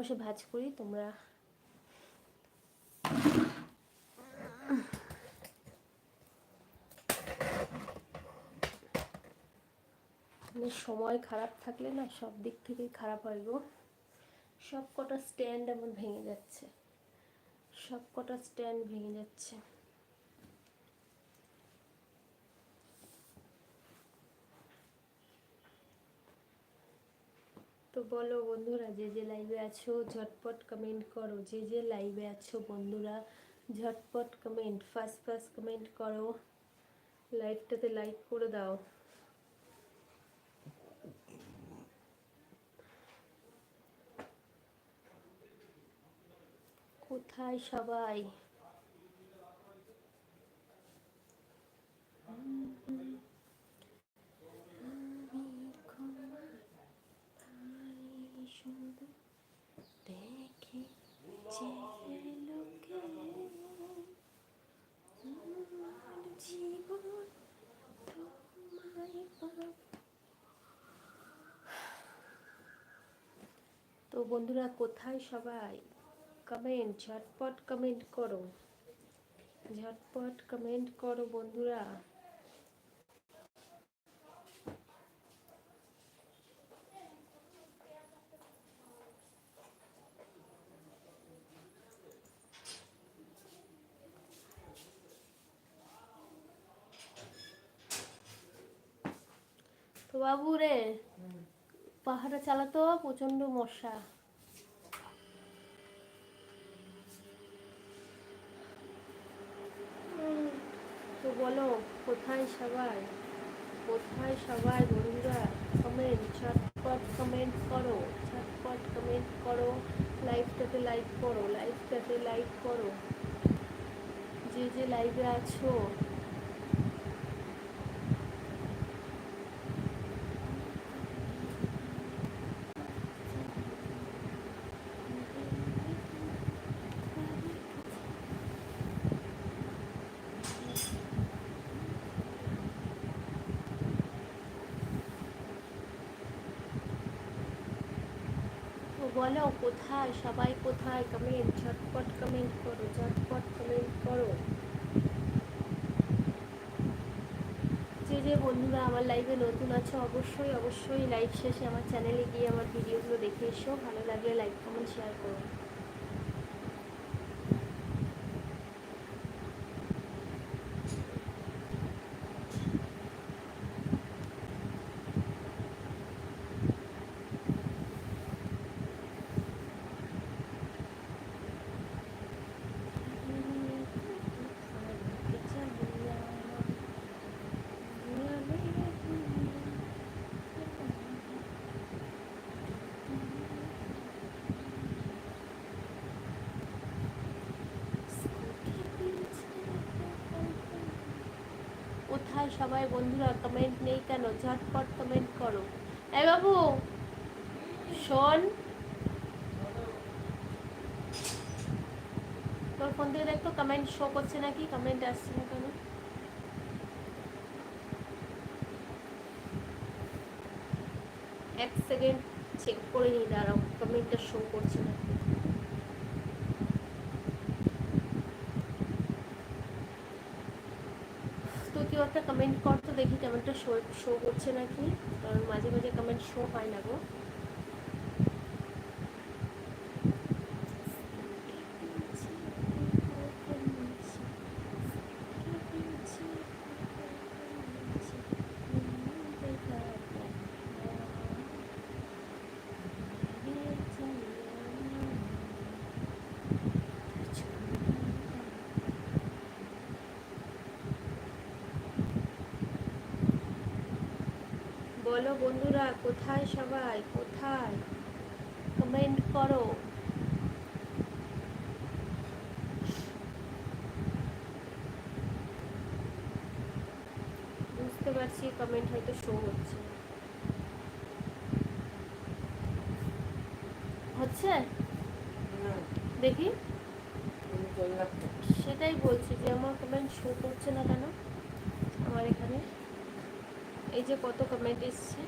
বসে ভাজ করি, তোমরা মানে সময় খারাপ থাকলে না সব দিক থেকেই খারাপ হয় গো। সব কটা স্ট্যান্ড এমন ভেঙে যাচ্ছে। সব কটা স্ট্যান্ড ভেঙে যাচ্ছে। তো বলো বন্ধুরা, যে যে লাইভে আছো, ঝটপট কমেন্ট করো। যে যে লাইভে আছো বন্ধুরা, ঝটপট কমেন্ট ফার্স্ট ফার্স্ট কমেন্ট করো। লাইভটাতে লাইক করে দাও। কোথায় সবাই? তো বন্ধুরা কোথায় সবাই? কমেন্ট ঝটপট কমেন্ট করো। ঝটপট কমেন্ট করো বন্ধুরা। বাবু রে পাহাড়ে চালাতো প্রচণ্ড মশা। তো বলো, কোথায় সবাই কোথায় সবাই বন্ধুরা? কমেন্ট ঝটপট কমেন্ট করো, ঝটপট কমেন্ট করো। লাইভটাতে লাইক করো লাইভটাতে লাইক করো। যে যে লাইভে আছো বলো কোথায়? সবাই কোথায়? কমেন্ট ঝটপট কমেন্ট করো, ঝটপট কমেন্ট করো। যে যে বন্ধুরা আমার লাইভে নতুন আছে, অবশ্যই অবশ্যই লাইভ শেষে আমার চ্যানেলে গিয়ে আমার ভিডিওগুলো দেখে এসো। ভালো লাগলে লাইক কমেন্ট শেয়ার করো। কোথায় সবাই বন্ধুরা কমেন্ট নেই কেন? ঝটপট কমেন্ট করো। এই বাবু, শোন। তোর ফোন থেকে দেখতো কমেন্ট শো করছে নাকি? কমেন্ট আসছে না কেন? এক সেকেন্ড চেক করে নিই দাঁড়াও কমেন্টটা শো করছে না তো কেউ একটা কমেন্ট কর তো দেখি কমেন্টটা শো শো করছে নাকি? কারণ মাঝে মাঝে কমেন্ট শো হয় না গো। বলো বন্ধুরা, কোথায় সবাই? কোথায়? কমেন্ট করো। বুঝতে পারছি কমেন্ট হয়তো শো হচ্ছে। হচ্ছে? দেখি। সেটাই বলছি যে আমার কমেন্ট শো করছে না কেন? আমার এখানে। এই যে কত কমেন্ট এসছে?